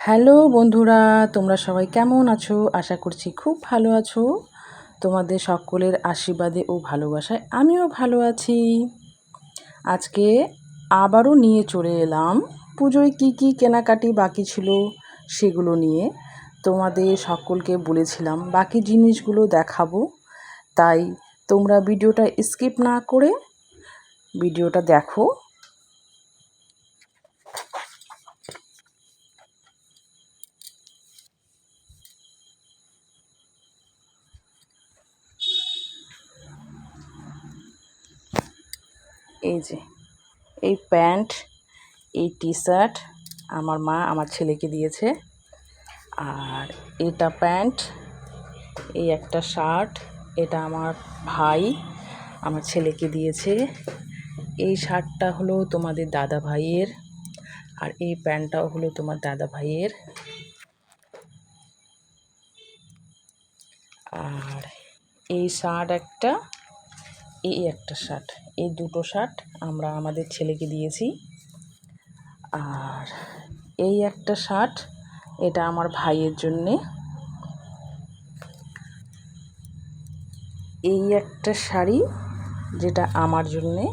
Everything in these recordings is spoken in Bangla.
হ্যালো বন্ধুরা, তোমরা সবাই কেমন আছো? আশা করছি খুব ভালো আছো। তোমাদের সকলের আশীর্বাদে ও ভালোবাসায় আমিও ভালো আছি। আজকে আবারও নিয়ে চলে এলাম। পুজোয় কী কী কেনাকাটি বাকি ছিল সেগুলো নিয়ে। তোমাদের সকলকে বলেছিলাম, বাকি জিনিসগুলো দেখাবো। তাই তোমরা ভিডিওটা স্কিপ না করে ভিডিওটা দেখো। এই যে, এই প্যান্ট, এই টি শার্ট আমার মা আমার ছেলেকে দিয়েছে। আর এটা প্যান্ট, এই একটা শার্ট, এটা আমার ভাই আমার ছেলেকে দিয়েছে। এই শার্টটা হলো তোমাদের দাদা ভাইয়ের, আর এই প্যান্টটাও হলো তোমার দাদা ভাইয়ের। আর এই শার্ট একটা এই একটা শার্ট। এই দুটো শার্ট আমরা আমাদের ছেলেকে দিয়েছি। আর এই একটা শার্ট, এটা আমার ভাইয়ের জন্যে। এই একটা শাড়ি, যেটা আমার জন্যে।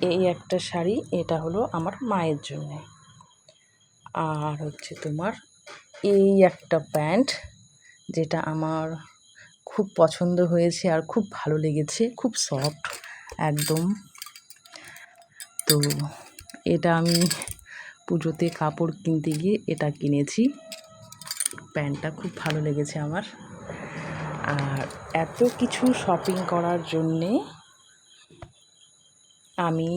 এই একটা শাড়ি, এটা হলো আমার মায়ের জন্যে। আর হচ্ছে তোমার এই একটা প্যান্ট যেটা আমার খুব পছন্দ হয়েছে আর খুব ভালো লেগেছে, খুব সফট একদম। তো এটা আমি পুজোতে কাপড় কিনতে গিয়ে এটা কিনেছি। প্যান্টটা খুব ভালো লেগেছে আমার। আর এত কিছু শপিং করার জন্যে আমি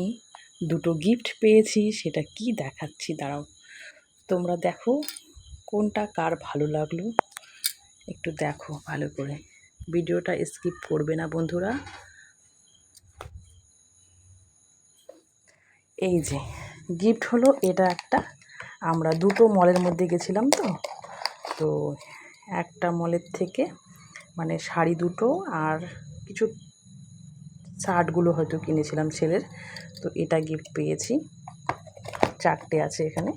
দুটো গিফট পেয়েছি, সেটা কি দেখাচ্ছি? দাঁড়াও। তোমরা দেখো কোনটা কার ভালো লাগল। একটু দেখো ভালো করে। ভিডিওটা স্কিপ করবে না বন্ধুরা। এই যে গিফট হলো এটা একটা। আমরা দুটো মলের মধ্যে গেছিলাম তো। তো একটা মলের থেকে মানে শাড়ি দুটো আর কিছু শার্টগুলো হয়তো কিনেছিলাম ছেলের। তো এটা গিফট পেয়েছি। চারটে আছে এখানে।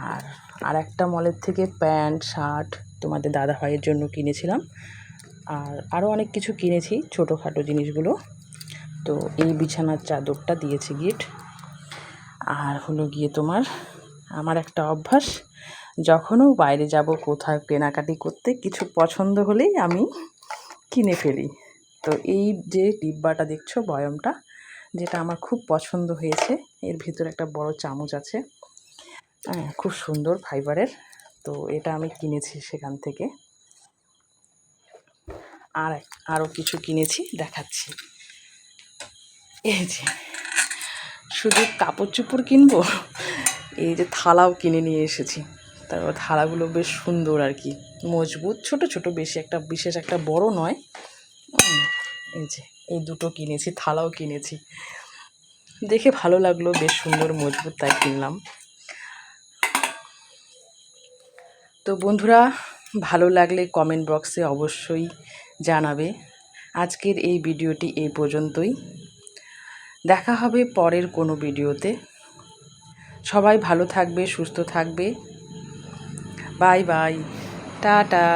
আর আর একটা মলের থেকে প্যান্ট, শার্ট তোমাদের দাদা ভাইয়ের জন্য কিনেছিলাম। আর আরও অনেক কিছু কিনেছি, ছোটোখাটো জিনিসগুলো। তো এই বিছানার চাদরটা দিয়েছি গিট। আর হলো গিয়ে তোমার, আমার একটা অভ্যাস, যখনও বাইরে যাব কোথাও কেনাকাটি করতে, কিছু পছন্দ হলেই আমি কিনে ফেলি। তো এই যে ডিব্বাটা দেখছ, বয়মটা, যেটা আমার খুব পছন্দ হয়েছে, এর ভিতরে একটা বড় চামচ আছে। হ্যাঁ খুব সুন্দর ফাইবারের তো এটা আমি কিনেছি সেখান থেকে। আর আরও কিছু কিনেছি, দেখাচ্ছি। এই যে, শুধু কাপড় চোপড় কিনবো? এই যে থালাও কিনে নিয়ে এসেছি। তারপর থালাগুলো বেশ সুন্দর আর কি, মজবুত, ছোট ছোট, বেশি একটা, বিশেষ একটা বড় নয়। এই যে, এই দুটো কিনেছি, থালাও কিনেছি। দেখে ভালো লাগল, বেশ সুন্দর, মজবুত তাই কিনলাম। তো বন্ধুরা, ভালো লাগলে কমেন্ট বক্সে অবশ্যই জানাবে। আজকের এই ভিডিওটি এই পর্যন্তই। দেখা হবে পরের কোনো ভিডিওতে। সবাই ভালো থাকবে, সুস্থ থাকবে। Bye bye. টাটা।